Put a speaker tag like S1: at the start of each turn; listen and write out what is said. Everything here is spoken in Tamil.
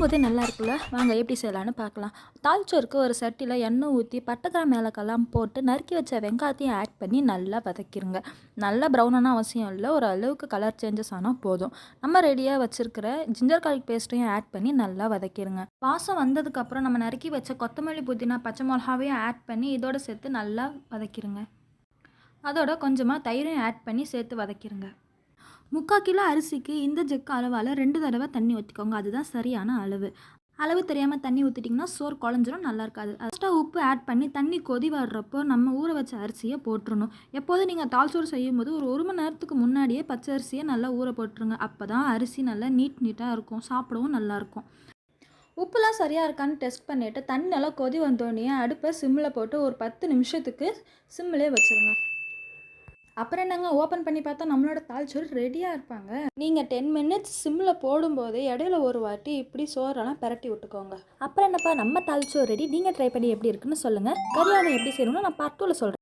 S1: பார்க்கும்போதே நல்லா இருக்குல்ல வாங்க எப்படி செய்யலான்னு பார்க்கலாம். தால்ச்சோருக்கு ஒரு சட்டியில் எண்ணெய் ஊற்றி பட்டைக்கிராம் ஏலக்கெல்லாம் போட்டு நறுக்கி வச்ச வெங்காயத்தையும் ஆட் பண்ணி நல்லா வதக்கிடுங்க நல்லா ப்ரௌனான அவசியம் இல்லை. ஒரு அளவுக்கு கலர் சேஞ்சஸ் ஆனால் போதும். நம்ம ரெடியாக வச்சுருக்கிற ஜிஞ்சர் கார்லிக் பேஸ்ட்டையும் ஆட் பண்ணி நல்லா வதக்கிடுங்க வாசம் வந்ததுக்கப்புறம் நம்ம நறுக்கி வச்ச கொத்தமல்லி புதினா பச்சை மிளகாவையும் ஆட் பண்ணி இதோட சேர்த்து நல்லா வதக்கிடுங்க அதோட கொஞ்சமாக தயிரையும் ஆட் பண்ணி சேர்த்து வதக்கிடுங்க முக்கால் கிலோ அரிசிக்கு இந்த ஜெக்கு அளவால் ரெண்டு தடவை தண்ணி ஊற்றிக்கோங்க அதுதான் சரியான அளவு. அளவு தெரியாமல் தண்ணி ஊற்றிட்டிங்கன்னா சோறு குழஞ்சிரும் நல்லா இருக்காது. ஃபஸ்ட்டாக உப்பு ஆட் பண்ணி தண்ணி கொதி வர்றப்போ நம்ம ஊற வச்ச அரிசியை போட்டுருணும் எப்போதும் நீங்கள் தால் சோறு செய்யும்போது ஒரு ஒரு மணி நேரத்துக்கு முன்னாடியே பச்சை அரிசியை நல்லா ஊற போட்டுருங்க. அப்போ தான் அரிசி நல்லா நீட் நீட்டாக இருக்கும். சாப்பிடவும் நல்லாயிருக்கும் உப்புலாம் சரியாக இருக்கான்னு டெஸ்ட் பண்ணிவிட்டு தண்ணி நல்லா கொதி வந்தோடனே அடுப்பை சிம்மில் போட்டு ஒரு பத்து நிமிஷத்துக்கு சிம்மிலே வச்சுருங்க. அப்புறம் என்னங்க ஓப்பன் பண்ணி பார்த்தா நம்மளோட தால்ச்சோறு ரெடியாக இருப்பாங்க. நீங்கள் டென் மினிட்ஸ் சிம்மில் போடும்போது இடையில ஒரு வாட்டி இப்படி சோறெல்லாம் பிரட்டி விட்டுக்கோங்க. அப்புறம் என்னப்பா நம்ம தால்ச்சோறு ரெடி நீங்கள் ட்ரை பண்ணி எப்படி இருக்குன்னு சொல்லுங்கள் கறியாவை எப்படி செய்யணும்னு நான் பார்ட் டூவில் சொல்கிறேன்